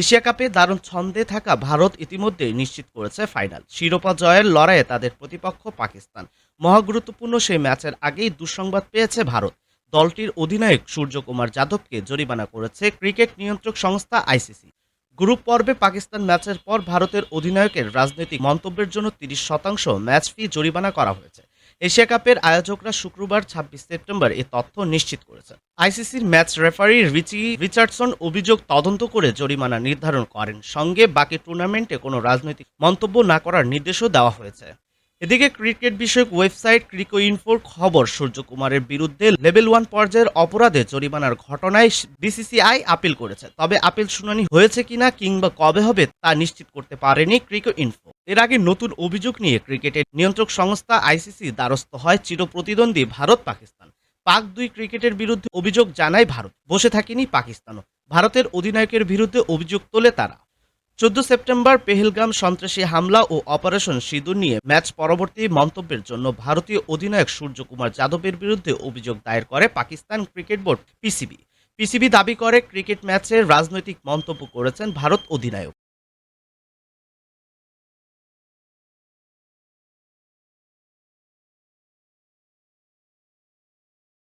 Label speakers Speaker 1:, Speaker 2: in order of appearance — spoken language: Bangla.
Speaker 1: এশিয়া কাপে দারুণ ছন্দে থাকা ভারত ইতিমধ্যে নিশ্চিত করেছে ফাইনাল। শিরোপা জয়ের লড়াইয়ে তাদের প্রতিপক্ষ পাকিস্তান। মহাগুরুত্বপূর্ণ সেই ম্যাচের আগেই দুঃসংবাদ পেয়েছে ভারত। দলটির অধিনায়ক সূর্যকুমার যাদবকে জরিমানা করেছে ক্রিকেট নিয়ন্ত্রক সংস্থা আইসিসি। গ্রুপ পর্বে পাকিস্তান ম্যাচের পর ভারতের অধিনায়কের রাজনৈতিক মন্তব্যের জন্য তিরিশ শতাংশ ম্যাচ ফি জরিমানা করা হয়েছে। এশিয়া কাপের আয়োজকরা শুক্রবার ছাব্বিশ সেপ্টেম্বর এ তথ্য নিশ্চিত করেছে আইসিসির ম্যাচ রেফারি রিচি রিচার্ডসন অভিযোগ তদন্ত করে জরিমানা নির্ধারণ করেন। সঙ্গে বাকি টুর্নামেন্টে কোনো রাজনৈতিক মন্তব্য না করার নির্দেশও দেওয়া হয়েছে। এদিকে ক্রিকেট বিষয়ক ওয়েবসাইট ক্রিকো ইনফোর খবর, সূর্যকুমারের বিরুদ্ধে লেভেল ওয়ান পর্যায়ের অপরাধে জরিমানার ঘটনায় বিসিসিআই আপিল করেছে। তবে আপিল শুনানি হয়েছে কিনা কিংবা কবে হবে তা নিশ্চিত করতে পারেনি ক্রিকো ইনফো এর আগে নতুন অভিযোগ নিয়ে ক্রিকেটের নিয়ন্ত্রক সংস্থা আইসিসি দ্বারস্থ হয় চিরপ্রতিদ্বন্দ্বী ভারত পাকিস্তান। পাক দুই ক্রিকেটের বিরুদ্ধে অভিযোগ জানায় ভারত। বসে থাকেনি পাকিস্তানও। ভারতের অধিনায়কের বিরুদ্ধে অভিযোগ তোলে তারা। চোদ্দ সেপ্টেম্বর পেহেলগাম সন্ত্রাসী হামলা ও অপারেশন সিঁদুর নিয়ে ম্যাচ পরবর্তী মন্তব্যের জন্য ভারতীয় অধিনায়ক সূর্যকুমার যাদবের বিরুদ্ধে অভিযোগ দায়ের করে Pakistan cricket board, PCB. PCB দাবি করে ক্রিকেট ম্যাচে রাজনৈতিক মন্তব্য করেছেন ভারত অধিনায়ক।